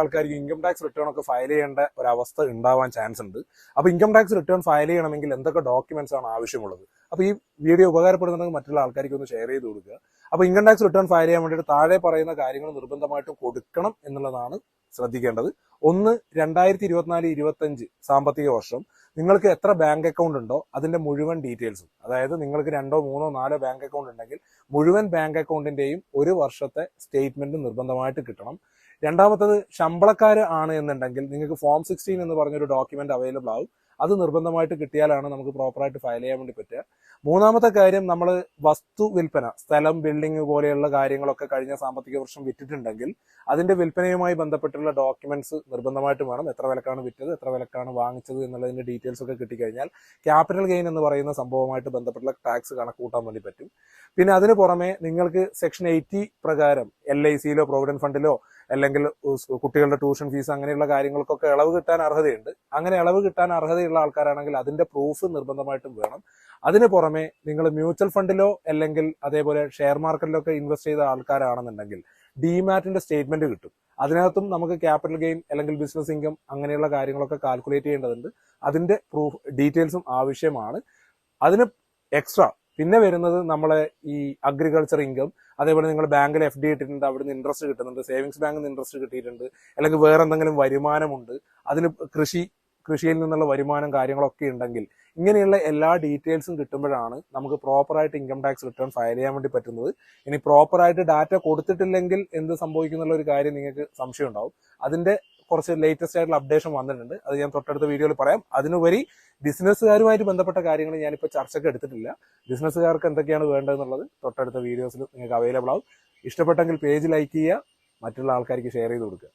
ആൾക്കാർക്ക് income tax return ഒക്കെ file ചെയ്യേണ്ട ഒരു അവസ്ഥ ഉണ്ടാവാൻ ചാൻസ് ഉണ്ട്. അപ്പൊ ഇൻകം ടാക്സ് റിട്ടേൺ ഫയൽ ചെയ്യണമെങ്കിൽ എന്തൊക്കെ ഡോക്യുമെന്റ്സ് ആണ് ആവശ്യമുള്ളത്? അപ്പൊ ഈ വീഡിയോ ഉപകാരപ്പെടുന്നുണ്ടെങ്കിൽ മറ്റുള്ള ആൾക്കാർക്ക് ഒന്ന് ഷെയർ ചെയ്ത് കൊടുക്കുക. അപ്പൊ ഇൻകം ടാക്സ് റിട്ടേൺ ഫയൽ ചെയ്യാൻ വേണ്ടിയിട്ട് താഴെ പറയുന്ന കാര്യങ്ങൾ നിർബന്ധമായിട്ടും കൊടുക്കണം എന്നുള്ളതാണ് ശ്രദ്ധിക്കേണ്ടത്. ഒന്ന് രണ്ടായിരത്തി ഇരുപത്തിനാല് ഇരുപത്തഞ്ച് സാമ്പത്തിക വർഷം നിങ്ങൾക്ക് എത്ര ബാങ്ക് അക്കൗണ്ട് ഉണ്ടോ അതിന്റെ മുഴുവൻ ഡീറ്റെയിൽസും അതായത് നിങ്ങൾക്ക് രണ്ടോ മൂന്നോ നാലോ ബാങ്ക് അക്കൗണ്ട് ഉണ്ടെങ്കിൽ മുഴുവൻ ബാങ്ക് അക്കൗണ്ടിന്റെയും ഒരു വർഷത്തെ സ്റ്റേറ്റ്മെന്റ് നിർബന്ധമായിട്ട് കിട്ടണം. രണ്ടാമത്തത് ശമ്പളക്കാർ ആണ് എന്നുണ്ടെങ്കിൽ നിങ്ങൾക്ക് ഫോം സിക്സ്റ്റീൻ എന്ന് പറഞ്ഞൊരു ഡോക്യുമെന്റ് അവൈലബിൾ ആവും. അത് നിർബന്ധമായിട്ട് കിട്ടിയാലാണ് നമുക്ക് പ്രോപ്പറായിട്ട് ഫയൽ ചെയ്യാൻ വേണ്ടി പറ്റുക. മൂന്നാമത്തെ കാര്യം നമ്മൾ വസ്തു വിൽപ്പന സ്ഥലം ബിൽഡിംഗ് പോലെയുള്ള കാര്യങ്ങളൊക്കെ കഴിഞ്ഞ സാമ്പത്തിക വർഷം വിറ്റിട്ടുണ്ടെങ്കിൽ അതിന്റെ വിൽപ്പനയുമായി ബന്ധപ്പെട്ടുള്ള ഡോക്യുമെന്റ്സ് നിർബന്ധമായിട്ടും വേണം. എത്ര വിലക്കാണ് വിറ്റത് എത്ര വിലക്കാണ് വാങ്ങിച്ചത് എന്നുള്ളതിന്റെ ഡീറ്റെയിൽസ് ഒക്കെ കിട്ടിക്കഴിഞ്ഞാൽ ക്യാപിറ്റൽ ഗെയിൻ എന്ന് പറയുന്ന സംഭവമായിട്ട് ബന്ധപ്പെട്ടുള്ള ടാക്സ് കണക്കൂട്ടാൻ വേണ്ടി പറ്റും. പിന്നെ അതിന് പുറമെ നിങ്ങൾക്ക് സെക്ഷൻ എയ്റ്റി പ്രകാരം എൽ ഐ സിയിലോ പ്രൊവിഡന്റ് ഫണ്ടിലോ അല്ലെങ്കിൽ കുട്ടികളുടെ ട്യൂഷൻ ഫീസ് അങ്ങനെയുള്ള കാര്യങ്ങൾക്കൊക്കെ ഇളവ് കിട്ടാൻ അർഹതയുണ്ട്. അങ്ങനെ ഇളവ് കിട്ടാൻ അർഹതയുള്ള ആൾക്കാരാണെങ്കിൽ അതിന്റെ പ്രൂഫ് നിർബന്ധമായിട്ടും വേണം. അതിന് പുറമെ നിങ്ങൾ മ്യൂച്വൽ ഫണ്ടിലോ അല്ലെങ്കിൽ അതേപോലെ ഷെയർ മാർക്കറ്റിലോ ഒക്കെ ഇൻവെസ്റ്റ് ചെയ്ത ആൾക്കാരാണെന്നുണ്ടെങ്കിൽ ഡിമാറ്റിന്റെ സ്റ്റേറ്റ്മെന്റ് കിട്ടും. അതിനകത്തും നമുക്ക് ക്യാപിറ്റൽ ഗെയിൻ അല്ലെങ്കിൽ ബിസിനസ് ഇൻകം അങ്ങനെയുള്ള കാര്യങ്ങളൊക്കെ കാൽക്കുലേറ്റ് ചെയ്യേണ്ടതുണ്ട്. അതിന്റെ പ്രൂഫ് ഡീറ്റെയിൽസും ആവശ്യമാണ്. അതിന് എക്സ്ട്രാ പിന്നെ വരുന്നത് നമ്മളെ ഈ അഗ്രികൾച്ചർ ഇൻകം അതേപോലെ നിങ്ങൾ ബാങ്കിൽ എഫ് ഡി ഇട്ടിട്ടുണ്ട് അവിടുന്ന് ഇൻട്രസ്റ്റ് കിട്ടുന്നുണ്ട് സേവിങ്സ് ബാങ്കിൽ നിന്ന് ഇൻട്രസ്റ്റ് കിട്ടിയിട്ടുണ്ട് അല്ലെങ്കിൽ വേറെ എന്തെങ്കിലും വരുമാനമുണ്ട് അതിൽ കൃഷി കൃഷിയിൽ നിന്നുള്ള വരുമാനം കാര്യങ്ങളൊക്കെ ഉണ്ടെങ്കിൽ ഇങ്ങനെയുള്ള എല്ലാ ഡീറ്റെയിൽസും കിട്ടുമ്പോഴാണ് നമുക്ക് പ്രോപ്പറായിട്ട് ഇൻകം ടാക്സ് റിട്ടേൺ ഫയൽ ചെയ്യാൻ വേണ്ടി പറ്റുന്നത്. ഇനി പ്രോപ്പറായിട്ട് ഡാറ്റ കൊടുത്തിട്ടില്ലെങ്കിൽ എന്ത് സംഭവിക്കുന്നുള്ള ഒരു കാര്യം നിങ്ങൾക്ക് സംശയം ഉണ്ടാവും അതിന്റെ കുറച്ച് ലേറ്റസ്റ്റ് ആയിട്ടുള്ള അപ്ഡേഷൻ വന്നിട്ടുണ്ട്. അത് ഞാൻ തൊട്ടടുത്ത വീഡിയോയിൽ പറയാം. അതിനുപരി ബിസിനസ്സുകാരുമായിട്ട് ബന്ധപ്പെട്ട കാര്യങ്ങൾ ഞാനിപ്പോൾ ചർച്ചയ്ക്ക് എടുത്തിട്ടില്ല. ബിസിനസ്സുകാർക്ക് എന്തൊക്കെയാണ് വേണ്ടതെന്നുള്ളത് തൊട്ടടുത്ത വീഡിയോസിൽ നിങ്ങൾക്ക് അവൈലബിൾ ആവും. ഇഷ്ടപ്പെട്ടെങ്കിൽ പേജ് ലൈക്ക് ചെയ്യുക മറ്റുള്ള ആൾക്കാർക്ക് ഷെയർ ചെയ്ത് കൊടുക്കുക.